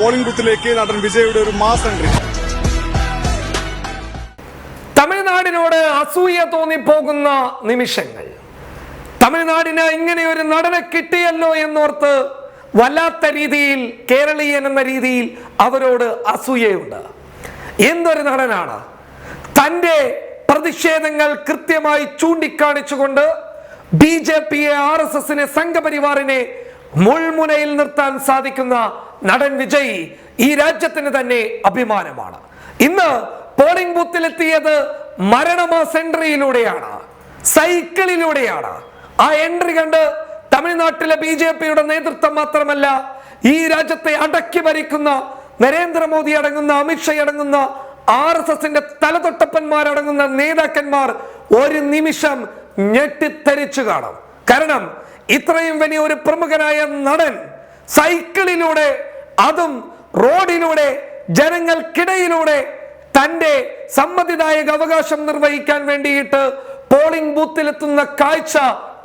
Polling ബൂത്തിലേക്ക് നടൻ വിജയുടെ ഒരു മാസ് എൻട്രി. തമിഴ്നാടിനോട് അസൂയ തോന്നിപ്പോകുന്ന നിമിഷങ്ങൾ. തമിഴ്നാടിന് ഇങ്ങനെ ഒരു നടനെ കിട്ടിയല്ലോ എന്നോർത്ത് വല്ലാത്ത രീതിയിൽ കേരളീയൻ എന്ന രീതിയിൽ അവരോട് അസൂയയുണ്ട്. എന്തൊരു നടനാണ്. തന്റെ പ്രതിഷേധങ്ങൾ കൃത്യമായി ചൂണ്ടിക്കാണിച്ചുകൊണ്ട് ബി ജെ പിയെ ആർ എസ് എസിനെ സംഘപരിവാറിനെ മുൾമുനയിൽ നിർത്താൻ സാധിക്കുന്ന നടൻ വിജയ് ഈ രാജ്യത്തിന് തന്നെ അഭിമാനമാണ്. ഇന്ന് പോളിംഗ് ബൂത്തിലെത്തിയത് മരണമാ സെൻട്രിയിലൂടെയാണ് സൈക്കിളിലൂടെയാണ്. ആ എൻട്രി കണ്ട് തമിഴ്നാട്ടിലെ ബി ജെ പിയുടെ നേതൃത്വം മാത്രമല്ല ഈ രാജ്യത്തെ അടക്കി ഭരിക്കുന്ന നരേന്ദ്രമോദി അടങ്ങുന്ന അമിത്ഷാ അടങ്ങുന്ന ആർ എസ് എസിന്റെ തലതൊട്ടപ്പന്മാരടങ്ങുന്ന നേതാക്കന്മാർ ഒരു നിമിഷം ഞെട്ടിത്തരിച്ചു കാണും. കാരണം ഇത്രയും വലിയ ഒരു പ്രമുഖനായ നടൻ സൈക്കിളിലൂടെ അതും റോഡിലൂടെ ജനങ്ങൾക്കിടയിലൂടെ തന്റെ സമ്മതിദായക അവകാശം നിർവഹിക്കാൻ വേണ്ടിയിട്ട് പോളിംഗ് ബൂത്തിലെത്തുന്ന കാഴ്ച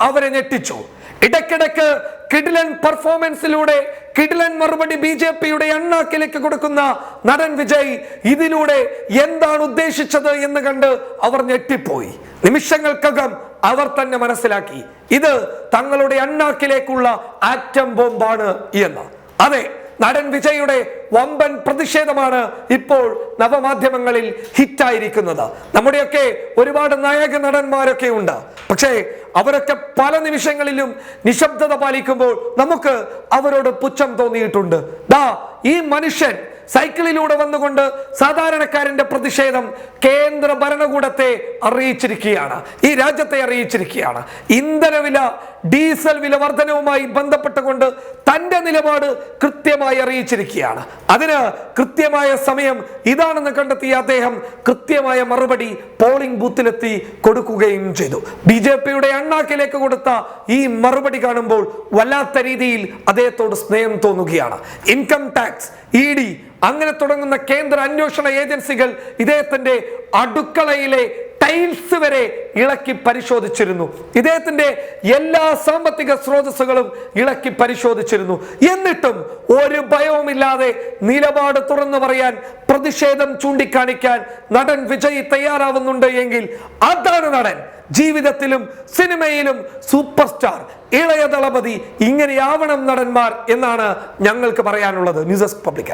അവരെ ഞെട്ടിച്ചു. ഇടയ്ക്കിടയ്ക്ക് കിഡിലൻ പെർഫോമൻസിലൂടെ കിഡിലൻ മറുപടി ബി ജെ പിയുടെ എണ്ണാക്കിലേക്ക് കൊടുക്കുന്ന നടൻ വിജയ് ഇതിലൂടെ എന്താണ് ഉദ്ദേശിച്ചത് എന്ന് കണ്ട് അവർ ഞെട്ടിപ്പോയി. നിമിഷങ്ങൾക്കകം അവർ തന്നെ മനസ്സിലാക്കി. ഇത് തങ്ങളുടെ അണ്ണാക്കിലേക്കുള്ള ആറ്റം ബോംബാണ് എന്ന്. അതെ നടൻ വിജയുടെ വമ്പൻ പ്രതിഷേധമാണ് ഇപ്പോൾ നവമാധ്യമങ്ങളിൽ ഹിറ്റായിരിക്കുന്നത്. നമ്മുടെയൊക്കെ ഒരുപാട് നായക നടന്മാരൊക്കെ ഉണ്ട്. പക്ഷേ അവരൊക്കെ പല നിമിഷങ്ങളിലും നിശബ്ദത പാലിക്കുമ്പോൾ നമുക്ക് അവരോട് പുച്ഛം തോന്നിയിട്ടുണ്ട്. ദാ ഈ മനുഷ്യൻ സൈക്കിളിലൂടെ വന്നുകൊണ്ട് സാധാരണക്കാരന്റെ പ്രതിഷേധം കേന്ദ്ര ഭരണകൂടത്തെ അറിയിച്ചിരിക്കുകയാണ്. ഈ രാജ്യത്തെ അറിയിച്ചിരിക്കുകയാണ്. ഇന്ധനവില ഡീസൽ വില വർധനവുമായി ബന്ധപ്പെട്ടുകൊണ്ട് തന്റെ നിലപാട് കൃത്യമായി അറിയിച്ചിരിക്കുകയാണ്. അതിന് കൃത്യമായ സമയം ഇതാണെന്ന് കണ്ടെത്തിയ അദ്ദേഹം കൃത്യമായ മറുപടി പോളിംഗ് ബൂത്തിലെത്തി കൊടുക്കുകയും ചെയ്തു. ബി ജെ പിയുടെ അണ്ണാക്കിലേക്ക് കൊടുത്ത ഈ മറുപടി കാണുമ്പോൾ വല്ലാത്ത രീതിയിൽ അദ്ദേഹത്തോട് സ്നേഹം തോന്നുകയാണ്. ഇൻകം ടാക്സ് ഇ ഡി അങ്ങനെ തുടങ്ങുന്ന കേന്ദ്ര അന്വേഷണ ഏജൻസികൾ ഇദ്ദേഹത്തിന്റെ അടുക്കളയിലെ ടൈൽസ് വരെ ഇളക്കി പരിശോധിച്ചിരുന്നു. ഇദ്ദേഹത്തിന്റെ എല്ലാ സാമ്പത്തിക സ്രോതസ്സുകളും ഇളക്കി പരിശോധിച്ചിരുന്നു. എന്നിട്ടും ഒരു ഭയവുമില്ലാതെ നിലപാട് തുറന്നു പറയാൻ പ്രതിഷേധം ചൂണ്ടിക്കാണിക്കാൻ നടൻ വിജയ് തയ്യാറാവുന്നുണ്ട് എങ്കിൽ അതാണ് നടൻ. ജീവിതത്തിലും സിനിമയിലും സൂപ്പർ സ്റ്റാർ ഇളയ ദളപതി ഇങ്ങനെയാവണം നടന്മാർ എന്നാണ് ഞങ്ങൾക്ക് പറയാനുള്ളത്. News public